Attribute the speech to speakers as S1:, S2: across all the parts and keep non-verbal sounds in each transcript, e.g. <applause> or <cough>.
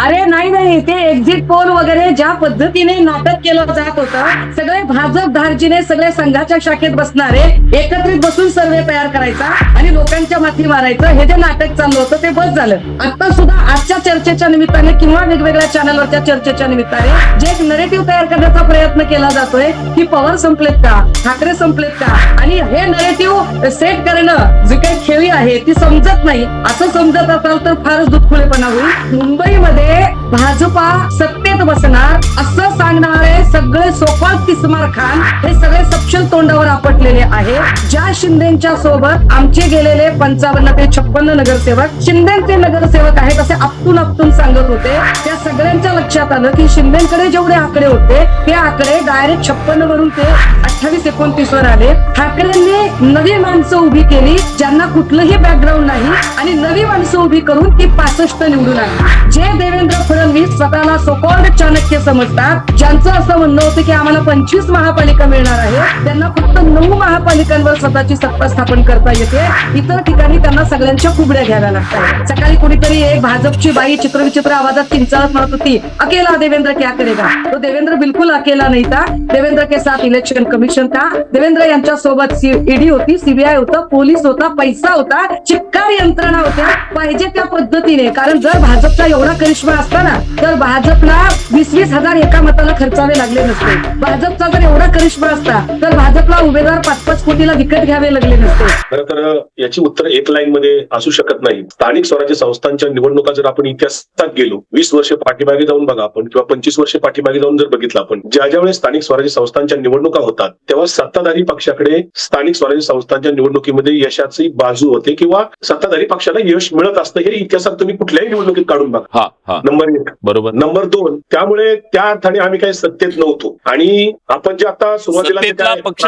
S1: अरे नाही नाही ते एक्झिट पोल वगैरे ज्या पद्धतीने नाटक केलं जात होतं सगळे भाजप धारजीने सगळे संघाच्या शाखेत बसणारे एकत्रित बसून सर्वे तयार करायचा आणि लोकांच्या माथी मारायचं हे जे नाटक चाललं होतं ते बस झालं. आता सुद्धा आजच्या चर्चेच्या निमित्ताने किंवा वेगवेगळ्या चॅनलवरच्या चर्चेच्या निमित्ताने जे एक नरेटिव्ह तयार करण्याचा प्रयत्न केला जातोय की पवार संपलेत का? ठाकरे संपलेत का? आणि हे नरेटिव्ह सेट करणं जी काही खेळी आहे ती समजत नाही. असं समजत असाल तर फारच दुखुळेपणा होईल. मुंबईमध्ये भाजपा सत्तेत बसणार असं सांगणारे सगळे सोपाल किस्मार खान हे सगळे सपशल तोंडावर आपटलेले आहे. ज्या शिंदेच्या सोबत आमचे गेलेले पंचावन्न ते छप्पन्न नगरसेवक शिंदेचे नगरसेवक आहेत असे आपटून आपटून सांगत होते. त्या सगळ्यांच्या लक्षात आलं की शिंदेकडे जेवढे आकडे होते ते आकडे डायरेक्ट छप्पन्न वरून ते अठ्ठावीस एकोणतीस वर आले. ठाकरेंनी नवी माणसं उभी केली ज्यांना कुठलंही बॅकग्राऊंड नाही आणि नवी माणसं उभी करून ती पासष्ट निवडून आली जे देवेंद्र फडणवीस स्वतःला सोकॉल्ड चाणक्य समजतात. ज्यांचं असं म्हणणं होतं की आम्हाला पंचवीस महापालिका मिळणार आहे त्यांना फक्त नऊ महापालिकांवर स्वतःची सत्ता स्थापन करता येते. इतर ठिकाणी त्यांना सगळ्यांच्या कुबड्या घ्याव्या लागतात. सकाळी कुणीतरी एक भाजपची बाई चित्रविचित्र आवाजात किंचाळत म्हणत होती अकेला देवेंद्र क्या करेगा? तो देवेंद्र बिलकुल अकेला नाही था देवेंद्र के साथ इलेक्शन कमिशन था देवेंद्र यांच्या सोबत ईडी होती सीबीआय होतं पोलीस होता पैसा होता चिक्कार यंत्रणा होत्या. पाहिजे त्या पद्धतीने. कारण जर भाजपचा एवढा करिश्मा असता ना तर भाजपला वीस वीस हजार एका मताला खर्चावे लागले नसते. भाजपचा जर एवढा करिश्मा असता तर भाजपला उमेदवार पाच पाच कोटीला विकत घ्यावे लागले नसते.
S2: खरं तर याची उत्तर एक लाईन मध्ये असू शकत नाही. स्थानिक स्वराज्य संस्थांच्या निवडणुका जर आपण इतिहासात गेलो वीस वर्ष पाठीमागे जाऊन बघा आपण किंवा पंचवीस वर्ष पाठीमागे जाऊन जर बघितलं आपण ज्या ज्या वेळेस स्थानिक स्वराज्य संस्थांच्या निवडणुका होतात तेव्हा सत्ताधारी पक्षाकडे स्थानिक स्वराज्य संस्थांच्या निवडणुकीमध्ये यशाची बाजू होते किंवा सत्ताधारी पक्षाला यश मिळत असतं हे इतिहासात तुम्ही कुठल्याही निवडणुकीत काढून बघा.
S3: हा हा.
S2: नंबर एक.
S3: बरोबर.
S2: नंबर दोन त्यामुळे त्या अर्थाने आम्ही काही सत्तेत नव्हतो. आणि आपण जे आता सुरुवातीला
S3: पक्ष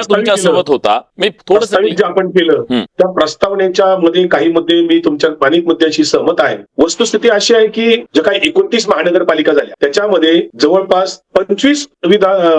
S3: होता. मी
S2: प्रस्तावित जे आपण केलं. त्या प्रस्तावनेच्या मध्ये काही मुद्दे मी तुमच्या अनेक मुद्द्यांशी सहमत आहे. वस्तुस्थिती अशी आहे की जे काही एकोणतीस महानगरपालिका झाल्या त्याच्यामध्ये जवळपास पंचवीस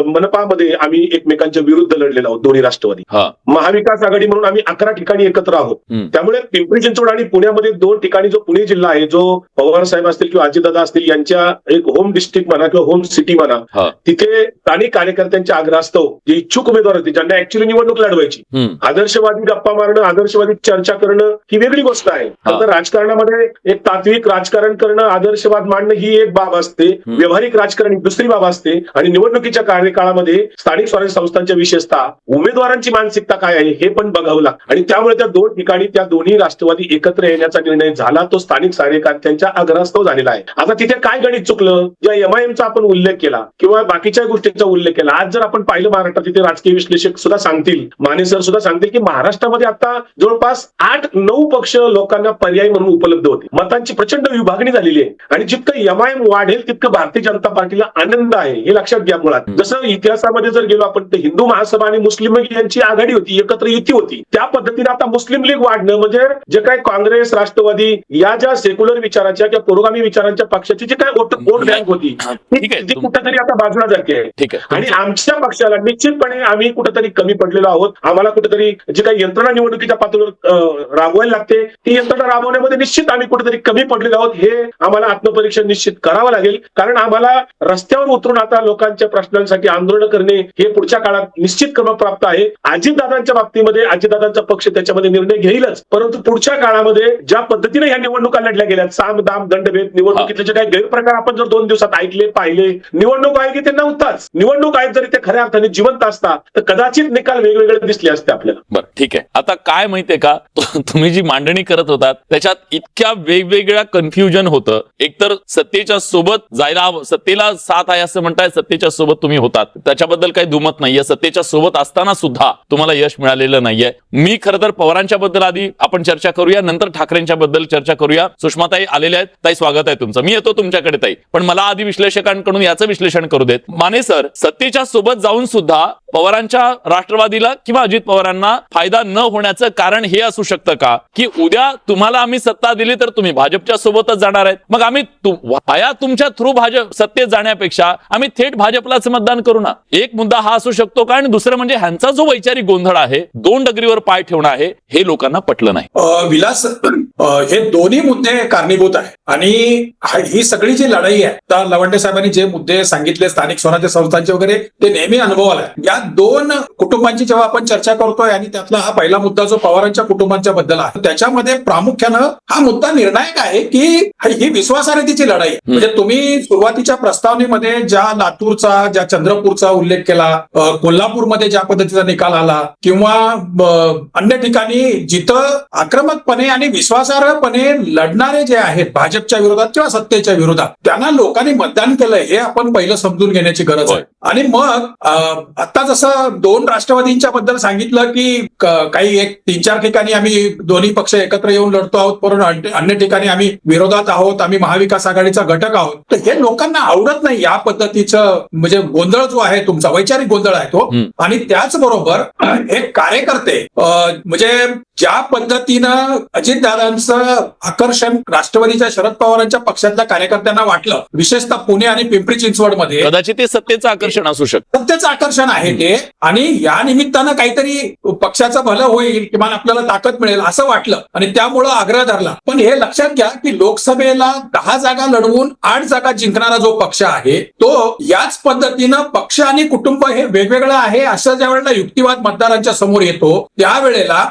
S2: मनपामध्ये आम्ही एकमेकांच्या विरुद्ध लढलेलो आहोत दोन्ही राष्ट्रवादी.
S3: हा.
S2: महाविकास आघाडी म्हणून आम्ही अकरा ठिकाणी एकत्र आहोत. त्यामुळे पिंपरी चिंचवड आणि पुण्यामध्ये दोन ठिकाणी जो पुणे जिल्हा आहे जो पवार साहेब असतील किंवा अजितदादा असतील यांच्या एक होम डिस्ट्रिक्ट म्हणा किंवा होम सिटी म्हणा तिथे स्थानिक कार्यकर्त्यांच्या आग्रहास्तव जे इच्छुक उमेदवार होते ज्यांना ऍक्च्युली निवडणूक लढवायची. आदर्शवादी गप्पा मारणं आदर्शवादी चर्चा करणं ही वेगळी गोष्ट आहे. तर राजकारणामध्ये एक तात्विक राजकारण करणं आदर्शवाद मांडणं ही एक बाब असते. व्यावहारिक राजकारण दुसरी बाब असते आणि निवडणुकीच्या कार्यकाळामध्ये स्थानिक स्वराज्य संस्थांच्या विशेषतः उमेदवारांची मानसिकता काय आहे हे पण बघावं लागतं आणि त्यामुळे त्या दोन ठिकाणी त्या दोन्ही राष्ट्रवादी एकत्र येण्याचा निर्णय झाला तो स्थानिक कार्यकर्त्यांच्या आग्रहास्तव झालेला आहे आता तिथे काय गणित चुकलं? ज्या एमआयएमचा आपण उल्लेख केला किंवा बाकीच्या गोष्टींचा उल्लेख केला. आज जर आपण पाहिलं महाराष्ट्रात तिथे राजकीय विश्लेषक सुद्धा सांगतील माने सर सुद्धा सांगतील की महाराष्ट्रामध्ये आता जवळपास आठ नऊ पक्ष लोकांना पर्याय म्हणून उपलब्ध होते. मतांची प्रचंड विभागणी झालेली आहे. आणि जितकं एमआयएम वाढेल तितकं भारतीय जनता पार्टीला आनंद आहे हे लक्षात घ्या मुळात. जसं इतिहासामध्ये जर गेलो आपण तर हिंदू महासभा आणि मुस्लिम लीग यांची आघाडी होती एकत्र युती होती. त्या पद्धतीने आता मुस्लिम लीग वाढणं म्हणजे जे काही काँग्रेस राष्ट्रवादी या ज्या सेक्युलर विचाराच्या किंवा पुरोगामी विचारांच्या पक्षाची जी काय वोट वोट बँक होती ती कुठेतरी आता बाजूला जाते आहे. आणि आमच्या पक्षाला निश्चितपणे आम्ही कुठेतरी कमी पडलेलो आहोत. आम्हाला कुठेतरी जी काही यंत्रणा निवडणुकीच्या पातळीवर राबवायला लागते ती यंत्रणा राबवण्यामध्ये निश्चित आम्ही कुठेतरी कमी पडलेलो आहोत. हे आम्हाला आत्मपरीक्षण निश्चित करावं लागेल. कारण आम्हाला रस्त्यावर उतरून आता लोकांच्या प्रश्नांसाठी आंदोलन करणे हे पुढच्या काळात निश्चित क्रमप्राप्त आहे. अजितदादांच्या बाबतीमध्ये अजितदादांचा पक्ष त्याच्यामध्ये निर्णय घेईलच. परंतु पुढच्या काळामध्ये ज्या पद्धतीने ह्या निवडणुका लढल्या गेल्या साम दाम दंडभेद निवडणुकीतले त्याचे काही गैरप्रकार आपण जर दोन दिवसात ऐकले पाहिले निवडणूक आयोग ते नव्हताच. निवडणूक आयोग जरी ते खऱ्या अर्थाने जिवंत असता तर कदाचित निकाल वेगवेगळे दिसले असते आपल्याला.
S3: बरं ठीक आहे. आता काय माहितीये का? <laughs> तुम्ही जी मांडणी करत होतात त्याच्यात इतक्या वेगवेगळ्या कन्फ्युजन होतं. एकतर सत्तेच्या सोबत जायला सत्तेला साथ आहे असं म्हणताय सत्तेच्या सोबत तुम्ही होतात. त्याच्याबद्दल काही दुमत नाहीये. सत्तेच्या सोबत असताना सुद्धा तुम्हाला यश मिळालेलं नाहीये. मी खरं तर पवारांच्या बद्दल आधी आपण चर्चा करूया नंतर ठाकरेंच्या बद्दल चर्चा करूया. सुषमाताई आलेल्या आहेत. ताई स्वागत आहे तुमचं. मी येतो तुमच्याकडे ताई. पण मला आधी विश्लेषकांकडून याचं विश्लेषण करू देत. माने सर सत्तेच्या सोबत जाऊन सुद्धा पवारांच्या राष्ट्रवादीला किंवा अजित पवारांना फायदा न होण्याचं कारण हे असू शकतं का? की उद्या तुम्हाला आम्ही सत्ता दिली तर तुम्ही भाजपच्या सोबतच जाणार आहेत. मग आम्ही वाया तुमच्या थ्रू भाजप सत्तेत जाण्यापेक्षा आम्ही थेट भाजपलाच मतदान करू ना? एक मुद्दा हा असू शकतो का? आणि दुसरं म्हणजे ह्यांचा जो वैचारिक गोंधळ आहे दोन डगरीवर पाय ठेवणं आहे हे लोकांना पटलं नाही.
S4: विलास हे दोन्ही मुद्दे कारणीभूत आहे. आणि हा- ही सगळी जी लढाई आहे त्या लवंडे साहेबांनी जे मुद्दे सांगितले स्थानिक स्वराज्य संस्थांचे वगैरे ते नेहमी अनुभव आलाय या दोन कुटुंबांची जेव्हा आपण चर्चा करतोय आणि त्यातला हा पहिला मुद्दा जो पवारांच्या कुटुंबांच्या बद्दल आहे त्याच्यामध्ये प्रामुख्यानं हा मुद्दा निर्णायक आहे की ही विश्वासार्हतेची लढाई आहे. म्हणजे तुम्ही सुरुवातीच्या प्रस्तावनेमध्ये ज्या लातूरचा ज्या चंद्रपूरचा उल्लेख केला कोल्हापूरमध्ये ज्या पद्धतीचा निकाल आला किंवा अन्य ठिकाणी जिथं आक्रमकपणे आणि विश्वासार्हपणे लढणारे जे आहेत भाजपच्या विरोधात किंवा सत्तेच्या विरोधात त्यांना लोकांनी मतदान केलंय हे आपण पहिलं समजून घेण्याची गरज आहे. आणि मग आता जसं दोन राष्ट्रवादींच्या बद्दल सांगितलं की काही एक तीन चार ठिकाणी आम्ही दोन्ही पक्ष एकत्र येऊन लढतो आहोत परंतु अन्य- ठिकाणी आम्ही विरोधात आहोत आम्ही महाविकास आघाडीचा घटक आहोत तर हे लोकांना आवडत नाही या पद्धतीचं म्हणजे गोंधळ जो आहे तुमचा वैचारिक गोंधळ आहे तो. आणि त्याचबरोबर <clears throat> हे कार्यकर्ते म्हणजे ज्या पद्धतीनं अजितदादांचं आकर्षण राष्ट्रवादीच्या शरद पवारांच्या पक्षातल्या कार्यकर्त्यांना वाटलं विशेषतः पुणे आणि पिंपरी चिंचवडमध्ये
S3: कदाचित ते सत्तेचं आकर्षण असू शकतं.
S4: सत्तेचं आकर्षण आहे ते आणि या निमित्तानं काहीतरी पक्षाचं भलं होईल किमान आपल्याला ताकद मिळेल असं वाटलं आणि त्यामुळं आग्रह धरला. पण हे लक्षात घ्या की लोकसभेला दहा जागा लढवून आठ जागा जिंकणारा जो पक्ष आहे तो याच पद्धतीनं पक्ष आणि कुटुंब हे वेगवेगळं आहे असं ज्या वेळेला युक्तिवाद मतदारांच्या समोर येतो त्यावेळेला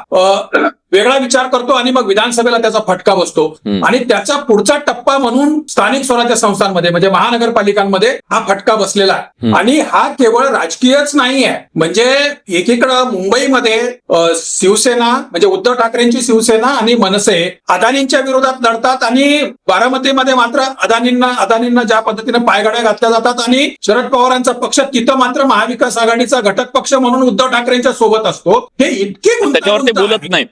S4: वेगळा विचार करतो आणि मग विधानसभेला त्याचा फटका बसतो. आणि त्याचा पुढचा टप्पा म्हणून स्थानिक स्वराज्य संस्थांमध्ये म्हणजे महानगरपालिकांमध्ये हा फटका बसलेला आहे. आणि हा केवळ राजकीयच नाही आहे म्हणजे एकीकडं मुंबईमध्ये शिवसेना म्हणजे उद्धव ठाकरेंची शिवसेना आणि मनसे अदानींच्या विरोधात लढतात आणि बारामतीमध्ये मात्र अदानींना अदानींना ज्या पद्धतीने पायगड्या घातल्या जातात आणि शरद पवारांचा पक्ष तिथं मात्र महाविकास आघाडीचा घटक पक्ष म्हणून उद्धव ठाकरेंच्या सोबत असतो. हे इतके
S3: पण त्याच्यावर ते
S4: गुंतागुंत
S3: बोलत नाही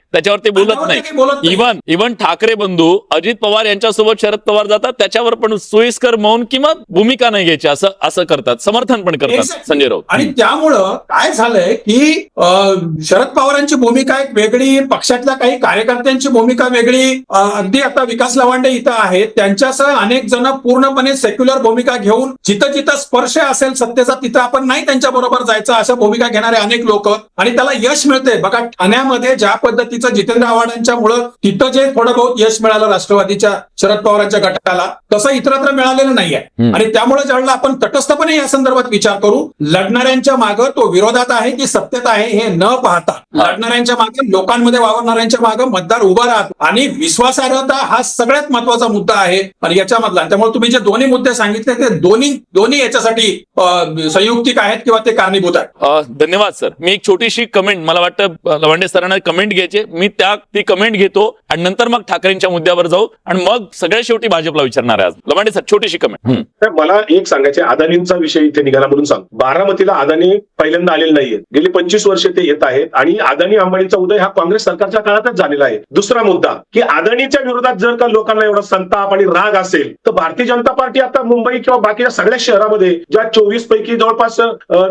S4: काही बोलत नाही.
S3: इव्हन इव्हन ठाकरे बंधू अजित पवार यांच्यासोबत शरद पवार जातात. त्याच्यावर पण सोयीस्कर मौन किंवा भूमिका नाही घ्यायची असं असं करतात. समर्थन पण करतात. संजय राऊत.
S4: आणि त्यामुळं काय झालंय की शरद पवारांची भूमिका एक वेगळी पक्षातल्या काही कार्यकर्त्यांची भूमिका वेगळी अगदी आता विकास लवांडे इथं आहेत. त्यांच्यासह अनेक जण पूर्णपणे सेक्युलर भूमिका घेऊन जिथं जिथं स्पर्श असेल सत्तेचा तिथं आपण नाही त्यांच्या बरोबर जायचं अशा भूमिका घेणारे अनेक लोक. आणि त्याला यश मिळते बघा ठाण्यामध्ये ज्या पद्धतीचं जितेंद्र आव्हाडांच्या मुळे तिथं जे थोडं बहुत यश मिळालं राष्ट्रवादीच्या शरद पवारांच्या गटाला तसं इतरत्र मिळालेलं नाहीये. आणि त्यामुळे ज्यावेळेला आपण तटस्थपणे या संदर्भात विचार करू लढणाऱ्यांच्या मागं तो विरोधात आहे की सत्तेत आहे हे न पाहता. लढणाऱ्यांच्या मागे लोकांमध्ये वावरणाऱ्यांच्या मागे मतदार उभा राहतो. आणि विश्वासार्हता हा सगळ्यात महत्त्वाचा मुद्दा आहे आणि याच्यामधला. त्यामुळे तुम्ही जे दोन्ही मुद्दे सांगितले ते दोन्ही दोन्ही याच्यासाठी संयुक्तिक आहेत किंवा ते कारणीभूत आहेत.
S3: धन्यवाद सर. मी एक छोटीशी कमेंट मला वाटतं लवंडे सरांना कमेंट घ्यायचे. मी त्या ती कमेंट घेतो आणि नंतर मग ठाकरेंच्या मुद्द्यावर जाऊ आणि मग सगळ्या शेवटी भाजपला विचारणार आहे आज. लवंडे सर छोटीशी कमेंट.
S2: मला एक सांगायचे अदानींचा विषय इथे निघाला म्हणून सांग. बारामतीला अदानी पहिल्यांदा आलेले नाहीयेत गेली पंचवीस वर्षे ते येत आहेत आणि अदानी अंबानीचा उदय हा काँग्रेस सरकारच्या काळातच झालेला आहे. दुसरा मुद्दा की अदानीच्या विरोधात जर का लोकांना एवढा संताप आणि राग असेल तर भारतीय जनता पार्टी आता मुंबई किंवा बाकीच्या सगळ्या शहरामध्ये ज्या चोवीस पैकी जवळपास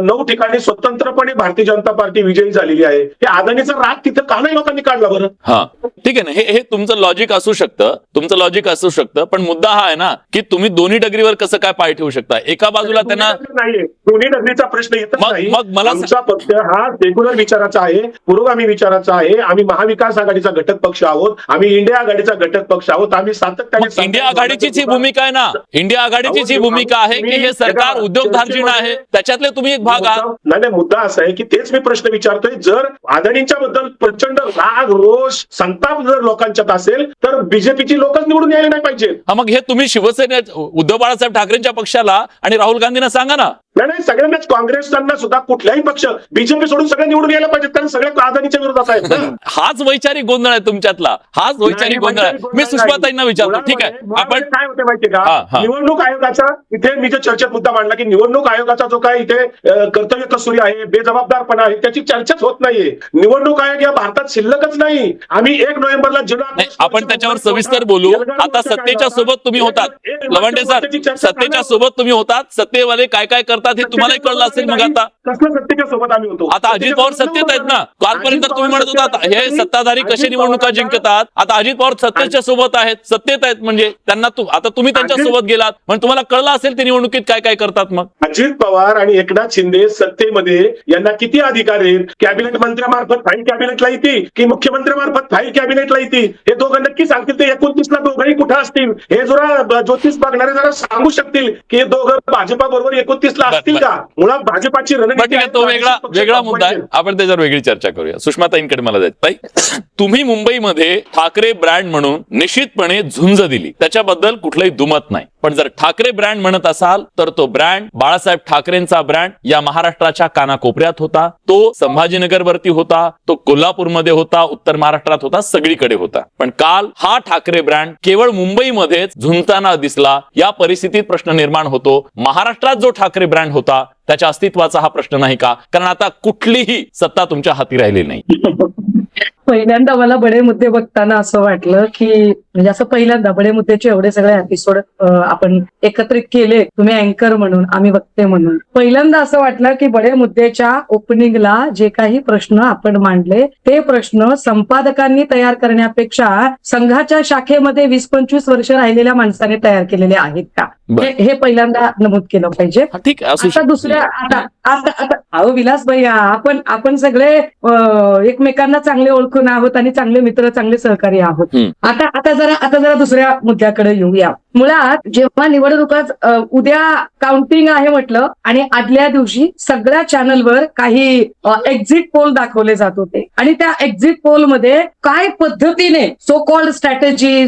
S2: नऊ ठिकाणी स्वतंत्रपणे भारतीय जनता पार्टी विजयी झालेली आहे हे अदानीचा राग तिथं का नाही लोकांनी काढला बरं?
S3: हा. ठीक आहे ना. हे हे तुमचं लॉजिक असू शकतं. तुमचं लॉजिक असू शकतं. पण मुद्दा हा आहे ना की तुम्ही दोन्ही डगरीवर कसं काय पाय ठेवू शकता? एका बाजूला त्यांना
S2: दोन्ही डगरीचा प्रश्न येतच
S3: मग-
S2: नाही.
S3: मग मला-
S2: आमचा पक्ष हा सेक्युलर विचाराचा आहे पुरोगामी विचाराचा आहे. आम्ही महाविकास आघाडीचा घटक पक्ष आहोत. आम्ही इंडिया आघाडीचा घटक पक्ष आहोत. आम्ही सातत्याने
S3: इंडिया आघाडीचीच ही भूमिका आहे ना? इंडिया आघाडीचीच ही भूमिका आहे की हे सरकार उद्योगधार्जिण आहे? त्याच्यातले तुम्ही एक भाग आहात.
S2: मुद्दा- नाही नाही, मुद्दा असा आहे की तेच मी प्रश्न विचारतोय. जर अदानींच्या बद्दल प्रचंड राग रोष संताप जर लोकांच्यात असेल तर बीजेपीची लोकच निवडून यायला नाही पाहिजे
S3: मग हे तुम्ही शिवसेने उद्धव बाळासाहेब ठाकरेंच्या पक्षाला आणि राहुल गांधींना सांगा ना.
S2: नाही नाही सगळ्यांनाच काँग्रेसच्यांना सुद्धा कुठल्याही पक्ष बीजेपी सोडून सगळे निवडून यायला पाहिजेत कारण सगळे अदानीच्या विरोधात आहेत. <laughs>
S3: हाच वैचारिक गोंधळ आहे तुमच्यातला. हाच वैचारिक गोंधळ आहे. मी सुषमाताईंना विचारतो. ठीक आहे. आपण
S2: काय होते माहितीये
S3: हा,
S2: का. निवडणूक आयोगाचा इथे मी जे चर्चेत मुद्दा मांडला की निवडणूक आयोगाचा जो काय इथे कर्तव्य कसुरी आहे बेजबाबदारपणा आहे त्याची चर्चाच होत नाहीये. निवडणूक आयोग या भारतात शिल्लकच नाही. आम्ही एक नोव्हेंबरला जिल्हा
S3: आपण त्याच्यावर सविस्तर बोलू. आता सत्तेच्या सोबत तुम्ही होतात. लवंडे सर सत्तेच्या सोबत तुम्ही होतात. सत्तेवाले काय काय करतात? करतात हे तुम्हालाही कळलं असेल मग आता.
S2: सोबत आम्ही होतो?
S3: आता अजित पवार सत्तेत आहेत ना. कालपर्यंत तुम्ही म्हणत होता हे. सत्ताधारी कसे निवडणुका जिंकतात? आता अजित पवार सत्तेच्या सोबत आहेत सत्तेत आहेत म्हणजे त्यांना तु- आता तुम्ही त्यांच्यासोबत गेलात पण तुम्हाला कळलं असेल ते निवडणुकीत काय काय करतात मग?
S2: अजित पवार आणि एकनाथ शिंदे सत्तेमध्ये यांना किती अधिकार आहेत? कॅबिनेट मंत्र्यामार्फत फाईल कॅबिनेटला येते की मुख्यमंत्र्यामार्फत फाईल कॅबिनेटला येते? हे दोघं नक्की सांगतील. ते एकोणतीसला दोघंही कुठं असतील? हे जरा ज्योतिष बघणारे जरा सांगू शकतील की हे दोघं भाजपा बरोबर एकोणतीसला
S3: बर,
S2: असतील
S3: बर.
S2: का मुळात भाजपाची रणनीती
S3: तो वेगळा वेगळा मुद्दा आहे. आपण त्याच्यावर वेगळी चर्चा करूया. सुषमाताईंकडे मला जायचं. ताई तुम्ही मुंबईमध्ये ठाकरे ब्रँड म्हणून निश्चितपणे झुंज दिली. त्याच्याबद्दल कुठलंही दुमत नाही. पण जर ठाकरे ब्रँड म्हणत असाल तर तो ब्रँड बाळासाहेब ठाकरेंचा ब्रँड या महाराष्ट्राच्या कानाकोपऱ्यात होता. तो संभाजीनगर वरती होता तो कोल्हापूरमध्ये होता उत्तर महाराष्ट्रात होता सगळीकडे होता. पण काल हा ठाकरे ब्रँड केवळ मुंबईमध्येच झुंजताना दिसला. या परिस्थितीत प्रश्न निर्माण होतो. महाराष्ट्रात जो ठाकरे ब्रँड होता त्याच्या अस्तित्वाचा हा प्रश्न नाही का? कारण आता कुठलीही सत्ता तुमच्या हाती राहिली नाही.
S1: पहिल्यांदा मला बडे मुद्दे बघताना असं वाटलं की म्हणजे असं पहिल्यांदा बडे मुद्द्याचे एवढे सगळे एपिसोड आपण एकत्रित केले तुम्ही अँकर म्हणून आम्ही वक्ते म्हणून पहिल्यांदा असं वाटलं की बडे मुद्द्याच्या ओपनिंगला जे काही प्रश्न आपण मांडले ते प्रश्न संपादकांनी तयार करण्यापेक्षा संघाच्या शाखेमध्ये वीस पंचवीस वर्ष राहिलेल्या माणसाने तयार केलेले आहेत का. हे पहिल्यांदा नमूद केलं पाहिजे आता. दुसऱ्या आता आता आता अहो विलास भैया आपण आपण सगळे एकमेकांना चांगले ओळखून आहोत आणि चांगले मित्र चांगले सहकारी आहोत. आता आता जरा आता जरा दुसऱ्या मुद्द्याकडे येऊया. मुळात जेव्हा निवडणुकाच उद्या काउंटिंग आहे म्हटलं आणि आदल्या दिवशी सगळ्या चॅनलवर काही एक्झिट पोल दाखवले जात होते. आणि त्या एक्झिट पोलमध्ये काय पद्धतीने सो कॉल्ड स्ट्रॅटेजी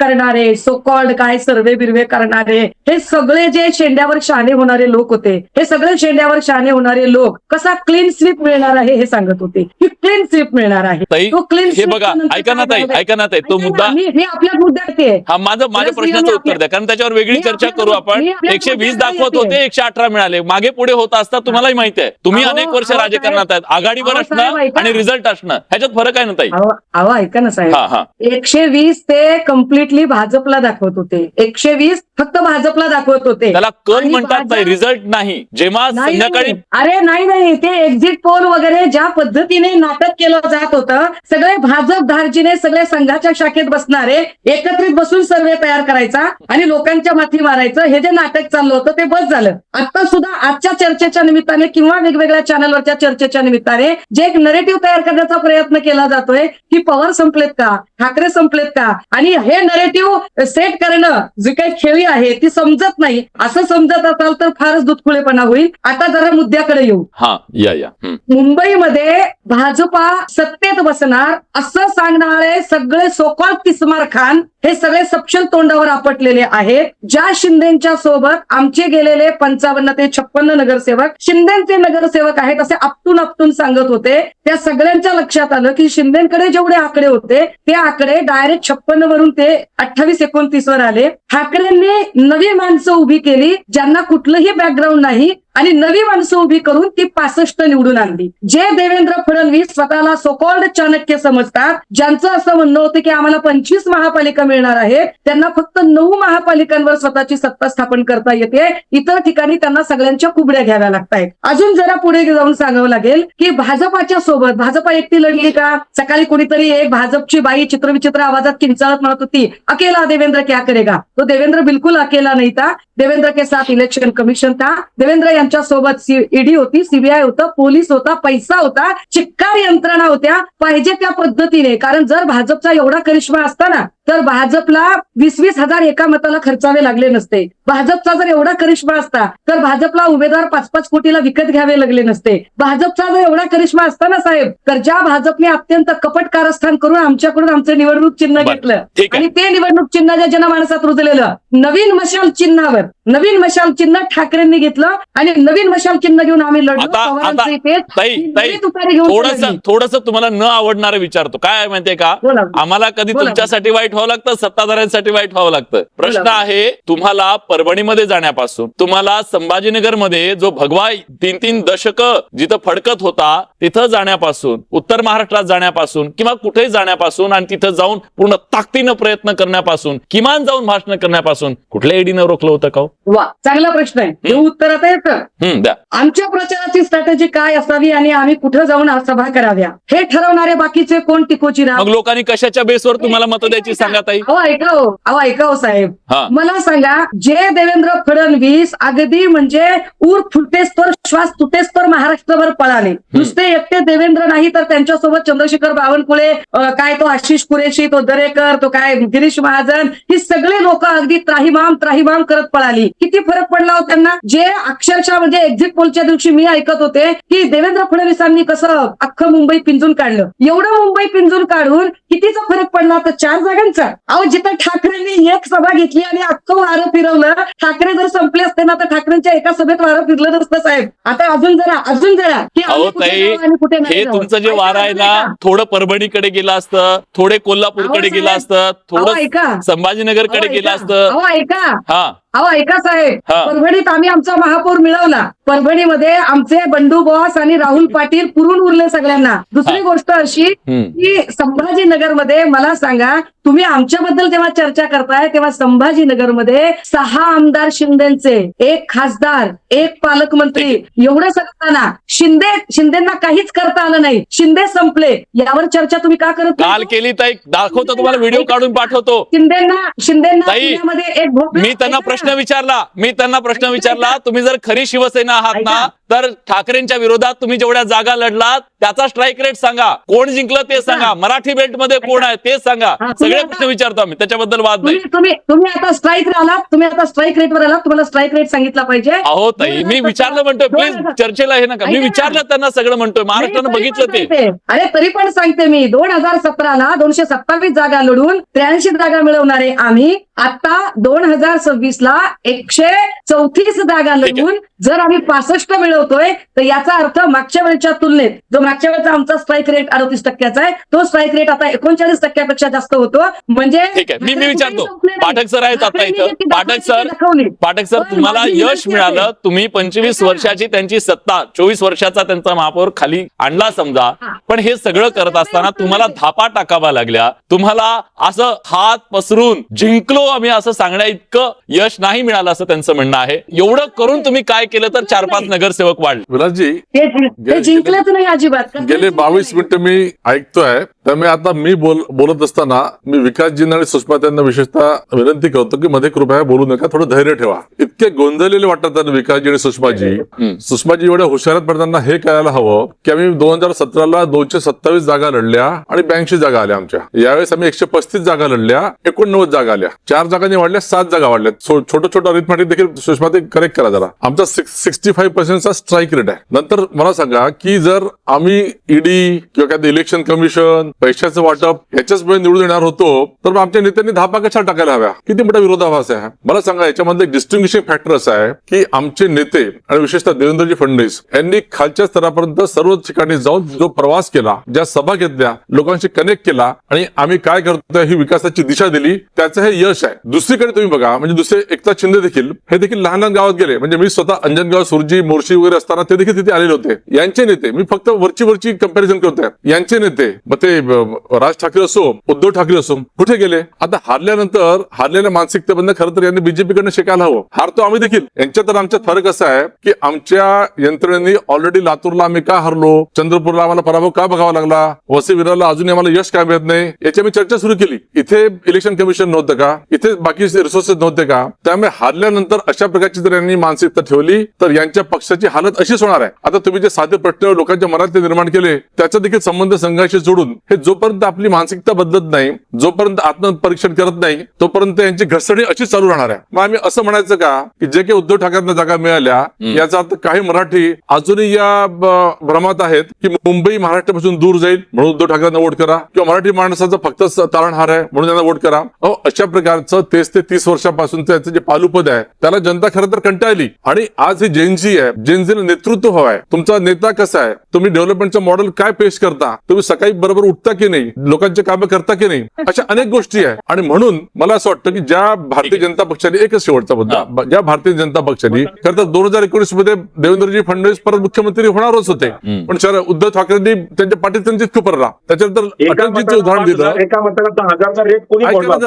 S1: करणारे सो कॉल्ड काय सर्वे बिर्वे करणारे हे सगळे जे शेंड्यावर शहाणे होणारे लोक होते हे सगळे शेंड्यावर शहाणे होणारे लोक कसा क्लीन स्वीप मिळणार आहे हे सांगत होते. की क्लीन स्वीप मिळणार आहे. तो क्लीन
S3: बघा ऐका ना ताई ऐका ना ताई तो मुद्दा
S1: मी आपल्या मुद्द्यात आहे.
S3: हा माझं माझ्या प्रश्नाचं उत्तर द्या कारण त्याच्यावर वेगळी चर्चा करू आपण. एकशे वीस दाखवत. होते एकशे अठरा मिळाले. मागे पुढे होत असता तुम्हालाही माहिती आहे. तुम्ही अनेक वर्ष राजकारणात आहेत. आघाडीवर असणं. आणि रिझल्ट असणं. ह्याच्यात फरक आहे ना ताई?
S1: अहो ऐका ना साहेब. एकशे वीस ते कम्प्लिटली भाजपला दाखवत होते. एकशे वीस फक्त भाजपला दाखवत होते.
S3: त्याला कल म्हणतात ताई रिझल्ट नाही. जेव्हा
S1: नाही,
S3: संध्याकाळी
S1: नाही. अरे नाही नाही. ते एक्झिट पोल वगैरे ज्या पद्धतीने नाटक केलं जात होतं सगळे भाजप धार्जीने सगळे संघाच्या शाखेत बसणारे एकत्रित बसून सर्वे तयार करायचा आणि लोकांच्या माथी मारायचं हे जे नाटक चाललं होतं ते बस झालं. आता सुद्धा आजच्या चर्चेच्या निमित्ताने किंवा वेगवेगळ्या चॅनलवरच्या चर्चेच्या निमित्ताने जे एक नरेटिव्ह तयार करण्याचा प्रयत्न केला जातोय की पवार संपलेत का? ठाकरे संपलेत का? आणि हे नरेटिव्ह सेट करणं जी काही खेळी आहे ती समजत नाही. असं समजत असाल तर फारच दुधखुळेपणा होईल. आता जरा मुद्द्याकडे येऊ.
S3: हा या या.
S1: मुंबईमध्ये भाजपा सत्तेत बसणार असं सांगणारे सगळे सोकॉल किस्मार खान हे सगळे सपशल तोंडावर आपटलेले आहेत. ज्या शिंदेच्या सोबत आमचे गेलेले पंचावन्न ते छप्पन्न नगरसेवक शिंदेचे नगरसेवक आहेत असे आपटून आपटून सांगत होते. त्या सगळ्यांच्या लक्षात आलं की शिंदेकडे जेवढे आकडे होते ते आकडे डायरेक्ट छप्पन्न वरून ते अठ्ठावीस एकोणतीस वर आले. ठाकरेंनी नवी माणसं उभी केली ज्यांना कुठलंही बॅकग्राऊंड नाही आणि नवी माणसं उभी करून ती पासष्ट निवडून आणली. जे देवेंद्र फडणवीस स्वतःला सोकॉल्ड चाणक्य समजतात. ज्यांचं असं म्हणणं होतं की आम्हाला पंचवीस महापालिका मिळणार आहे त्यांना फक्त नऊ महापालिकांवर स्वतःची सत्ता स्थापन करता येते. इतर ठिकाणी त्यांना सगळ्यांच्या कुबड्या घ्याव्या लागतायत. अजून जरा पुढे जाऊन सांगावं लागेल की भाजपाच्या सोबत भाजपा एकटी लढली का? सकाळी कोणीतरी एक भाजपची बाई चित्रविचित्र आवाजात किंचाळत म्हणत होती अकेला देवेंद्र क्या करेगा? तो देवेंद्र बिलकुल अकेला नाही था देवेंद्र के साथ इलेक्शन कमिशन था. देवेंद्र यांच्या सोबत ईडी होती सीबीआय होतं पोलीस होता पैसा होता चिक्कार यंत्रणा होत्या पाहिजे त्या पद्धतीने. कारण जर भाजपचा एवढा करिश्मा असताना तर भाजपला वीस वीस हजार एका मताला खर्चावे लागले नसते भाजपचा जर एवढा करिश्मा असता तर भाजपला उमेदवार पाच पाच कोटीला विकत घ्यावे लागले नसते भाजपचा जर एवढा करिश्मा असता ना साहेब तर ज्या भाजपने अत्यंत कपट कारस्थान करून आमच्याकडून आमचं निवडणूक चिन्ह. घेतलं आणि ते निवडणूक चिन्ह ज्या जनमानसात रुजलेलं नवीन मशाल चिन्हावर नवीन मशाल चिन्ह ठाकरेंनी घेतलं आणि नवीन मशाल चिन्ह घेऊन आम्ही लढलो
S3: थोडस तुम्हाला न आवडणारं विचारतो काय माहितीये का. आम्हाला कधी. तुमच्यासाठी वाईट वाईट व्हावं लागतं सत्ताधाऱ्यांसाठी वाईट व्हावं लागतं. प्रश्न. आहे तुम्हाला परभणीमध्ये जाण्यापासून तुम्हाला संभाजीनगरमध्ये जो भगवा तीन तीन दशक जिथं फडकत होता तिथं जाण्यापासून उत्तर महाराष्ट्रात जाण्यापासून किंवा कुठेही जाण्यापासून आणि तिथं जाऊन पूर्ण ताकदीनं प्रयत्न करण्यापासून किमान जाऊन भाषण करण्यापासून कुठल्या ईडीनं रोखलं होतं का हो?
S1: वा चांगला प्रश्न आहे. उत्तर आता येतं.
S3: द्या.
S1: आमच्या प्रचाराची स्ट्रॅटेजी काय असावी आणि आम्ही कुठं जाऊन सभा कराव्या? हे ठरवणारे बाकीचे कोण टिकोची
S3: मग लोकांनी कशाच्या बेसवर तुम्हाला मतं द्यायची सांगा ताई.
S1: अहो ऐका हो. अहो ऐका हो साहेब.
S3: हा.
S1: मला सांगा जे देवेंद्र फडणवीस अगदी म्हणजे ऊर फुटेस्तोर श्वास तुटेस्तोर महाराष्ट्रभर पळाले. नुसते एकटे देवेंद्र नाही तर त्यांच्यासोबत चंद्रशेखर बावनकुळे अं, काय तो आशिष कुरेशी तो दरेकर तो काय गिरीश महाजन ही सगळे लोक अगदी त्राहिमाम त्राहिमाम करत पळाली. किती फरक पडला हो त्यांना? जे अक्षरशः म्हणजे एक्झिट पोलच्या दिवशी मी ऐकत होते की देवेंद्र फडणवीसांनी कसं अख्खं मुंबई पिंजून काढलं. एवढं मुंबई पिंजून काढून कितीचा फरक पडला? तर चार जागांचा अहो जिथं ठाकरेंनी एक सभा घेतली आणि अख्खं वारं फिरवलं ठाकरे जर संपले असते ना तर ठाकरेंच्या एका सभेत वारं फिरलं नसतं साहेब आता अजून जरा अजून जरा
S3: हे. तुमचं जे वार आहे ना. थोडं परभणीकडे गेलं असतं थोडे कोल्हापूरकडे गेलं. असतं थोडं
S1: ऐका
S3: संभाजीनगरकडे गेलं. असतं
S1: ऐका
S3: हा
S1: अहो ऐका साहेब
S3: हा.
S1: परभणीत आम्ही आमचा महापौर मिळवला परभणीमध्ये आमचे बंडू बॉस आणि राहुल पाटील पुरून उरले सगळ्यांना दुसरी. गोष्ट अशी. की संभाजीनगरमध्ये मला सांगा तुम्ही आमच्याबद्दल जेव्हा चर्चा करताय तेव्हा संभाजीनगरमध्ये सहा आमदार शिंदेचे एक खासदार एक पालकमंत्री एवढं सगळं शिंदे शिंदेना काहीच करता आलं नाही शिंदे संपले यावर चर्चा तुम्ही का करत?
S3: काल केली दाखवतो तुम्हाला व्हिडिओ काढून पाठवतो
S1: शिंदेना शिंदेना एक भोपळा-
S3: मी त्यांना
S1: ऐका
S3: प्रश्न विचारला. मी त्यांना प्रश्न विचारला तुम्ही जर खरी शिवसेना आहात ना तर ठाकरेंच्या विरोधात तुम्ही जेवढ्या जागा लढलात त्याचा स्ट्राईक रेट सांगा. कोण जिंकलं ते सांगा. मराठी बेल्टमध्ये कोण आहे ते सांगा. सगळे प्रश्न विचारतो आम्ही. त्याच्याबद्दल वाद नाही.
S1: तुम्ही आता स्ट्राईक आलात. तुम्ही आता स्ट्राईक रेटवर आलात. तुम्हाला स्ट्राईक रेट सांगितला पाहिजे.
S3: अहो ताई मी विचारलं म्हणतोय. प्लीज चर्चेला हे नका. मी. विचारलं त्यांना सगळं म्हणतोय. महाराष्ट्रानं बघितलं ते.
S1: अरे तरी पण सांगते मी. दोन हजार सतराला दोनशे सत्तावीस जागा लढून त्र्याऐंशी जागा मिळवणारे आम्ही आता दोन हजार सव्वीस ला एकशे चौतीस जागा. लढून जर आम्ही पासष्ट मिळवतोय तर याचा अर्थ मागच्या वेळच्या तुलनेत जो मागच्या वेळचा आमचा स्ट्राईक रेट अडतीस टक्क्याचा आहे तो स्ट्राईक रेट आता एकोणचाळीस टक्क्यापेक्षा जास्त होतो म्हणजे
S3: मी मी विचारतो. पाठक सर आहेत आता इथं पाठक सर. पाठक सर तुम्हाला यश मिळालं. तुम्ही पंचवीस. वर्षाची त्यांची सत्ता चोवीस वर्षाचा त्यांचा महापौर खाली आणला समजा. पण हे सगळं करत असताना तुम्हाला धापा टाकावा लागल्या तुम्हाला असं हात पसरून जिंकलो आम्ही असं सांगण्या इतकं यश नाही मिळालं असं त्यांचं म्हणणं आहे एवढं करून तुम्ही काय केलं तर चार पाच नगरसेवक वाढले
S5: विलासजी
S1: ते जिंकलंच नाही अजिबात
S5: गेले बावीस? मिनिटं मी ऐकतोय त्यामुळे आता मी बोल बोलत असताना मी विकासजींना आणि सुषमा त्यांना विशेषतः विनंती करतो की मध्ये कृपया बोलू नका थोडं धैर्य ठेवा. इतके गोंधळलेले वाटतात त्यांना विकासजी आणि सुषमाजी. सुषमाजी एवढ्या हुशारात पडताना हे कळायला हवं की आम्ही दोन हजार सतराला दोनशे सत्तावीस जागा लढल्या आणि ब्याऐंशी जागा आल्या आमच्या. यावेळेस आम्ही एकशे पस्तीस जागा लढल्या एकोणनव्वद जागा आल्या. चार जागांनी वाढल्या सात जागा वाढल्या. छोटं छोटं अरिथमॅटिक देखील सुषमा ते करेक्ट करा जरा. आमचा सिक्स्टी फाईव्ह पर्सेंटचा स्ट्राईक रेट आहे. नंतर मला सांगा की जर आम्ही ईडी किंवा काय इलेक्शन कमिशन पैशाचं वाटप याच्याच वेळ निवडून येणार होतो तर आमच्या नेत्यांनी धापा कशा टाकायला हव्या? किती मोठा विरोधाभास आहे मला सांगा याच्यामध्ये एक डिस्टिंग्विशिंग फॅक्टर असा आहे की आमचे नेते आणि विशेषतः देवेंद्रजी फडणवीस यांनी खालच्या स्तरापर्यंत सर्व ठिकाणी जाऊन जो प्रवास केला ज्या सभा घेतल्या लोकांशी कनेक्ट केला आणि आम्ही काय करतोय ही विकासाची दिशा दिली त्याचं हे यश आहे. दुसरीकडे तुम्ही बघा म्हणजे दुसरे एकता शिंदे देखील हे देखील लहान लहान गावात गेले. म्हणजे मी स्वतः अंजनगाव सुरजी मोर्शी वगैरे असताना ते देखील तिथे आलेले होते. यांचे नेते मी फक्त वरची वरची कंपॅरिझन करतोय. यांचे नेते मग ते राज ठाकरे असो उद्धव ठाकरे असो कुठे गेले? आता हारल्यानंतर हारलेल्या मानसिकतेबद्दल खरं तर यांनी बीजेपीकडनं शिकायला हवं. हारतो आम्ही देखील. यांच्यात तर आमच्यात फरक असा आहे की आमच्या यंत्रणेने ऑलरेडी लातूरला आम्ही का हरलो? चंद्रपूरला आम्हाला पराभव का बघावा लागला? वसे विरारला अजूनही आम्हाला यश का मिळत नाही? याची मी चर्चा सुरू केली. इथे इलेक्शन कमिशन नव्हतं का? इथे बाकी रिसोर्सेस नव्हते का? त्यामुळे हारल्यानंतर अशा प्रकारची जर यांनी मानसिकता ठेवली तर यांच्या पक्षाची हालत अशीच होणार आहे. आता तुम्ही जे साधे प्रश्न लोकांच्या मनात निर्माण केले त्याचा देखील संबंध संघाशी जोडून हे जोपर्यंत आपली मानसिकता बदलत नाही जोपर्यंत आत्मपरीक्षण करत नाही तोपर्यंत यांची घसरणी अशीच चालू राहणार आहे. मग आम्ही असं म्हणायचं का की जे काही उद्धव ठाकरेंना जागा मिळाल्या याचा अर्थ काही मराठी अजूनही या भ्रमात आहेत की मुंबई महाराष्ट्रापासून दूर जाईल म्हणून उद्धव ठाकरेंना वोट करा. किंवा मराठी माणसाचा फक्त तारणहार आहे म्हणून त्यांना वोट करा. अहो अशा प्रकारचं तेच ते तीस वर्षापासूनचं याचं जे पालुपद आहे त्याला जनता खरं तर कंटाळली. आणि आज ही जेनजी आहे जेन एनसीला नेतृत्व हवं आहे तुमचा नेता कसा आहे? तुम्ही डेव्हलपमेंटचं मॉडेल काय पेश करता? तुम्ही सकाळी बरोबर उठता की नाही? लोकांचे कामं करता की नाही? अशा अनेक गोष्टी आहे. आणि म्हणून मला असं वाटतं की ज्या भारतीय जनता पक्षाने एकच शेवटचा मुद्दा
S3: हा.
S5: ज्या भारतीय जनता पक्षाने खरं तर दोन हजार एकोणीसमध्ये देवेंद्रजी फडणवीस परत मुख्यमंत्री होणारच होते. पण सर उद्धव ठाकरेंनी त्यांच्या पाठीत त्यांची पडला त्याच्यानंतर अटलजींचं उदाहरण दिलं. ऐका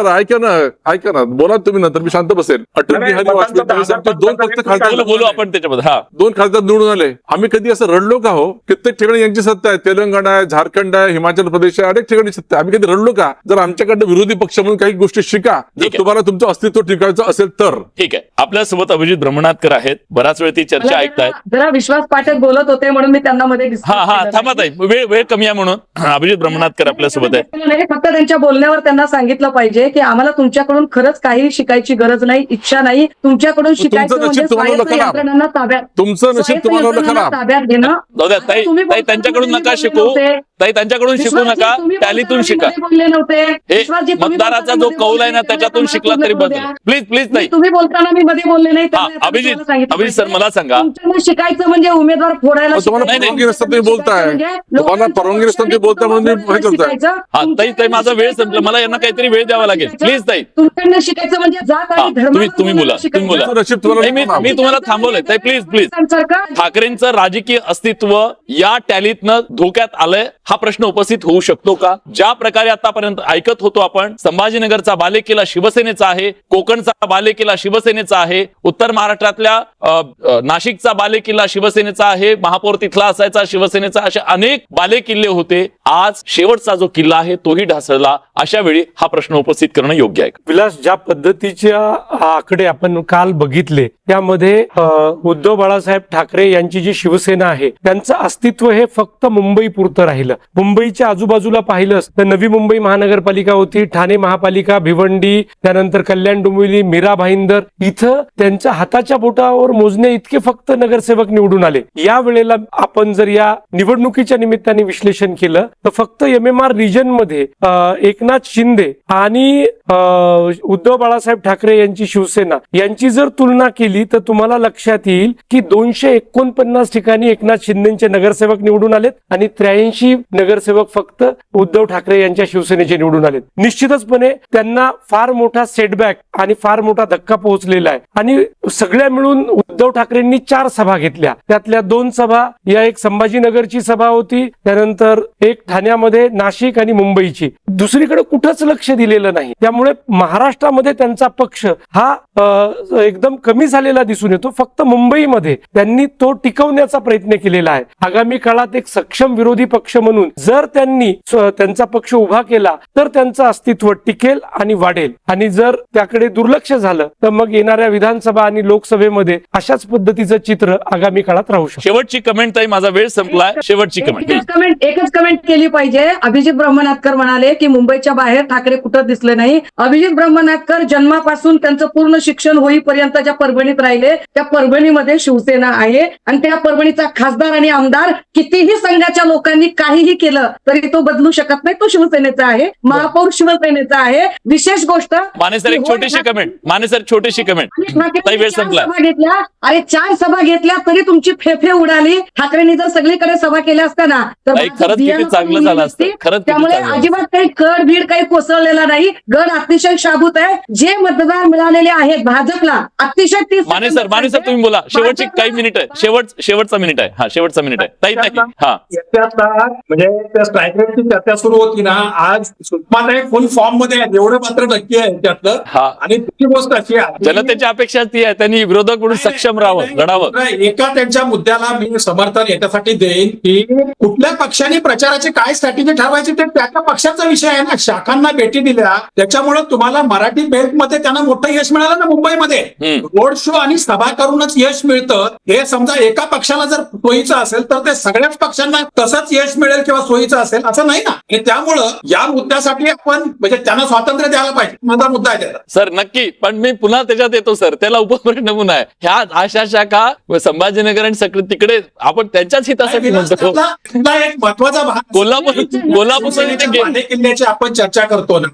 S5: ना ऐका ना ऐका ना. बोला तुम्ही नंतर मी शांत बसेल. अटल
S2: नाही,
S5: बिहारी
S2: मतांचा
S5: वाजपेयी दोन फक्त खासदार
S3: बोलू आपण त्याच्यामध्ये हा.
S5: दोन खासदार निवडून आले. आम्ही कधी असं रडलो का हो? कित्येक ठिकाणी यांची सत्ता आहे. तेलंगणा आहे झारखंड आहे हिमाचल प्रदेश आहे अनेक ठिकाणी सत्ता आहे. आम्ही कधी रडलो का? जर आमच्याकडे विरोधी पक्ष म्हणून काही गोष्टी शिका जर
S3: आहे.
S5: तुम्हाला तुमचं अस्तित्व टिकायचं असेल तर.
S3: ठीक आहे. आपल्यासोबत अभिजित ब्रह्मनाथकर आहेत. बराच वेळ ती चर्चा ऐकतायत.
S1: जरा- विश्वास पाठक बोलत होते म्हणून मी त्यांना मध्ये
S3: हा हा
S1: केलं.
S3: थांबा
S1: नाही.
S3: ताई. वेळ वेळ कमी आहे म्हणून. अभिजित ब्रह्मनाथकर आपल्यासोबत आहेत
S1: नाही, फक्त त्यांच्या बोलण्यावर त्यांना सांगितलं पाहिजे की आम्हाला तुमच्याकडून खरंच काही शिकायची गरज नाही इच्छा नाही. तुमच्याकडून शिकायचं
S5: तुमचं
S1: म्हणजे
S5: नशीब तुम्हाला
S1: स्वायत्त
S5: खराब.
S3: जाऊ द्या ताई
S1: तुम्ही
S3: ताई त्यांच्याकडून नका शिकू. ताई त्यांच्याकडून शिकू नका टॅलीतून शिका हे मतदाराचा जो कौल आहे ना त्याच्यातून. शिकला तरी
S1: द्या.
S3: प्लीज प्लीज ताई
S1: तुम्ही बोलताना मी मध्ये बोलले नाही
S3: अभिजित अभिजित सर. मला सांगा
S1: शिकायचं म्हणजे उमेदवार फोडायला
S5: तुम्हाला. परवानगी नसताना तुम्ही बोलताय.
S1: म्हणजे
S5: तुम्हाला
S1: लोकांच्या
S5: परवानगी नसताना तुम्ही बोलताय म्हणून मी हे करतोय.
S3: हा ताई ताई माझा वेळ संपला मला यांना काहीतरी वेळ द्यावा लागेल प्लीज ताई
S1: तुमच्याकडनं शिकायचं म्हणजे जात
S3: तुम्ही- तुम्ही बोला, तुम्ही बोला. नाही. मी तुम्हाला थांबवलंय ताई प्लीज प्लीज ठाकरेंचं राजकीय अस्तित्व या टॅलीतनं धोक्यात आलंय हा प्रश्न उपस्थित होऊ शकतो का? ज्या प्रकारे आतापर्यंत ऐकत होतो आपण संभाजीनगरचा बालेकिल्ला शिवसेनेचा आहे कोकणचा बालेकिल्ला शिवसेनेचा आहे उत्तर महाराष्ट्रातल्या नाशिकचा बालेकिल्ला शिवसेनेचा आहे महापौर तिथला असायचा शिवसेनेचा असे अनेक बालेकिल्ले होते. आज शेवटचा जो किल्ला आहे तोही ढासळला. अशा वेळी हा प्रश्न उपस्थित करणं योग्य आहे
S6: विलास ज्या पद्धतीच्या आकडे आपण काल बघितले त्यामध्ये उद्धव बाळासाहेब ठाकरे यांची जी शिवसेना आहे त्यांचं अस्तित्व हे फक्त मुंबई पुरतं राहिलं. मुंबईच्या आजूबाजूला पाहिलंच तर नवी मुंबई महानगरपालिका होती ठाणे महापालिका भिवंडी त्यानंतर कल्याण डोंबिवली मीरा भाईंदर इथं त्यांच्या हाताच्या बोटावर मोजणे इतके फक्त नगरसेवक निवडून आले. या वेळेला आपण जर या निवडणुकीच्या निमित्ताने विश्लेषण केलं तर फक्त एम एम आर रिजनमध्ये एकनाथ शिंदे आणि उद्धव बाळासाहेब ठाकरे यांची शिवसेना यांची जर तुलना केली तर तुम्हाला लक्षात येईल की दोनशे एकोणपन्नास ठिकाणी एकनाथ शिंदेचे नगरसेवक निवडून आलेत आणि त्र्याऐंशी नगरसेवक फक्त उद्धव ठाकरे यांच्या शिवसेनेचे निवडून आलेत. निश्चितचपणे त्यांना फार मोठा सेटबॅक आणि फार मोठा धक्का पोहोचलेला आहे. आणि सगळ्या मिळून उद्धव ठाकरेंनी चार सभा घेतल्या. त्यातल्या दोन सभा या एक संभाजीनगरची सभा होती त्यानंतर एक ठाण्यामध्ये नाशिक आणि मुंबईची. दुसरीकडे कुठंच लक्ष दिलेलं नाही. त्यामुळे महाराष्ट्रामध्ये त्यांचा पक्ष हा एकदम कमी झालेला दिसून येतो. फक्त मुंबईमध्ये त्यांनी तो टिकवण्याचा प्रयत्न केलेला आहे. आगामी काळात एक सक्षम विरोधी पक्ष म्हणून जर त्यांनी त्यांचा पक्ष उभा केला तर त्यांचं अस्तित्व टिकेल आणि वाढेल. आणि जर त्याकडे दुर्लक्ष झालं तर मग येणाऱ्या विधानसभा आणि लोकसभेमध्ये अशाच पद्धतीचं चित्र आगामी काळात राहू शकतं.
S3: शेवटची कमेंट ताई माझा वेळ संपलाय. शेवटची कमेंट
S1: एकच कमेंट एकच कमेंट केली पाहिजे. अभिजित ब्रह्मनाथकर म्हणाले की मुंबईच्या बाहेर ठाकरे कुठं दिसले नाही. अभिजित ब्रह्मनाथकर जन्मापासून त्यांचं पूर्ण शिक्षण होईपर्यंत ज्या परभणीत राहिले. त्या परभणीमध्ये शिवसेना आहे. आणि त्या परभणीचा खासदार आणि आमदार कितीही संघाच्या लोकांनी काहीही केलं तरी तो बदलू शकत नाही. तो शिवसेनेचा आहे. महापौर शिवसेनेचा आहे. विशेष गोष्ट
S3: माने सर एक छोटीशी कमेंट माने सर छोटीशी कमेंट वेळ संपला.
S1: सभा घेतल्या. अरे चार सभा घेतल्या तरी तुमची फेफे उडाली. ठाकरेंनी जर सगळीकडे सभा केल्या असत्या ना तर
S3: चांगलं झालं असतं.
S1: त्यामुळे अजिबात काही कड बीड काही कोसळलेला नाही. गड अतिशय शाबूत आहे. जे मतदार मिळालेले आहेत भाजपला अतिशय
S3: माने सर माने सर तुम्ही बोला. शेवटची काही मिनिट आहे. शेवट शेवटचा मिनिट आहे. हा शेवटचा मिनिट आहे. ताई ताई हा.
S4: याच्यातला म्हणजे त्या स्ट्राईक रेटची चर्चा सुरू होती ना आज सुषमाताई फुल फॉर्ममध्ये आहेत एवढं मात्र नक्की आहे त्यातलं.
S3: हा.
S4: आणि दुसरी गोष्ट अशी आहे की-
S3: जनतेची अपेक्षा ती आहे त्यांनी विरोधक म्हणून सक्षम राहावं लढावं.
S4: एका त्यांच्या मुद्द्याला मी समर्थन याच्यासाठी देईन की कुठल्या पक्षाने प्रचाराची काय स्ट्रॅटेजी ठरवायची ते त्या पक्षाचा विषय आहे ना. शाखांना भेटी दिल्या. त्याच्यामुळे तुम्हाला मराठी बेल्टमध्ये त्यांना मोठं यश मिळालं ना मुंबईमध्ये. रोड शो आणि सभा करूनच यश मिळतं. हे समजा एका पक्षाला जर सोयीचं असेल तर ते सगळ्याच पक्षांना तसंच यश मिळेल किंवा सोयीचं असेल असं नाही ना? आणि त्यामुळं या मुद्द्यासाठी आपण म्हणजे त्यांना स्वातंत्र्य द्यायला पाहिजे. माझा मुद्दा आहे त्याचा.
S3: सर नक्की. पण मी पुन्हा त्याच्यात येतो सर. त्याला उपप्रश्न नमुना आहे. ह्या आशा शाखा व संभाजीनगर आणि सगळे तिकडे आपण त्यांच्याच हितासाठी म्हणतो.
S4: एक महत्त्वाचा भाग
S3: कोल्हापूर कोल्हापूर
S4: किल्ल्याची आपण चर्चा करतो ना.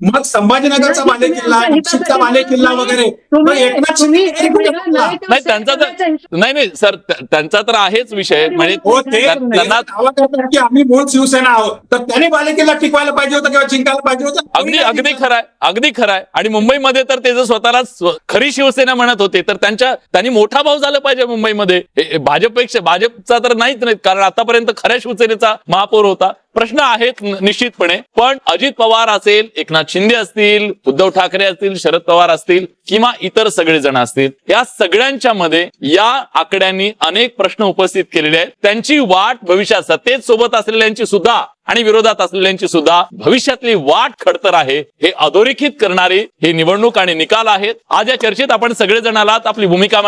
S4: मग संभाजीनगरचा बाले किल्ला <laughs> नाशिकचा बाले किल्ला वगैरे मग एकनाथ शिंदे.
S3: नाही, त्यांचा तर- नाही नाही सर त्या- त्यांचा तर आहेच विषय. म्हणजे
S4: हो की आम्ही मूळ शिवसेना आहोत. तर त्याने बालेकिल्ला टिकवायला पाहिजे होतं किंवा जिंकायला पाहिजे होतं?
S3: अगदी अगदी खराय अगदी खराय. आणि मुंबईमध्ये तर ते जर स्वतःला स्व- खरी शिवसेना म्हणत होते तर त्यांच्या त्यांनी मोठा भाव झाला पाहिजे मुंबईमध्ये. भाजपपेक्षा भाजपचा तर नाहीच नाही कारण आतापर्यंत खऱ्या शिवसेनेचा महापौर होता. प्रश्न आहेत निश्चितपणे. पण अजित पवार असेल एकनाथ शिंदे असतील उद्धव ठाकरे असतील शरद पवार असतील किंवा इतर सगळे जण असतील या सगळ्यांच्या मध्ये या आकड्यांनी अनेक प्रश्न उपस्थित केलेले आहेत. त्यांची वाट भविष्यात सत्तेत सोबत असलेल्यांची सुद्धा आणि विरोधात असलेल्यांची सुद्धा भविष्यातली वाट खडतर आहे. हे अधोरेखित करणारे हे निवडणूक आणि निकाल आहेत. आज या चर्चेत आपण सगळेजण आलात. आपली भूमिका